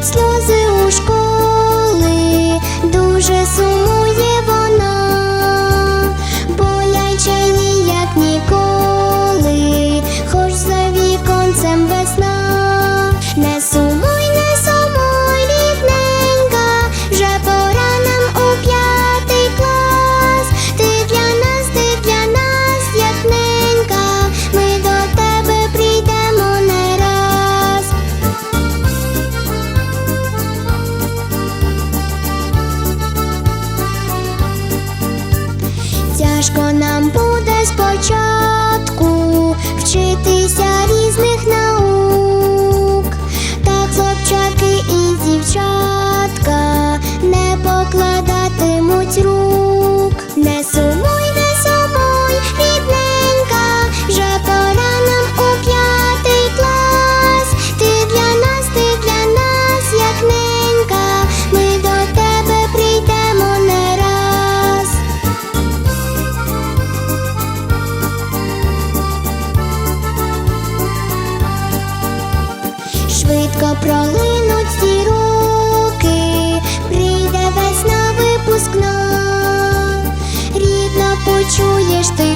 Йдуть сльози у школі. важко нам буде спочатку вчитися. швидко пролинуть ці роки, прийде весна випускна, рідна почуєш ти.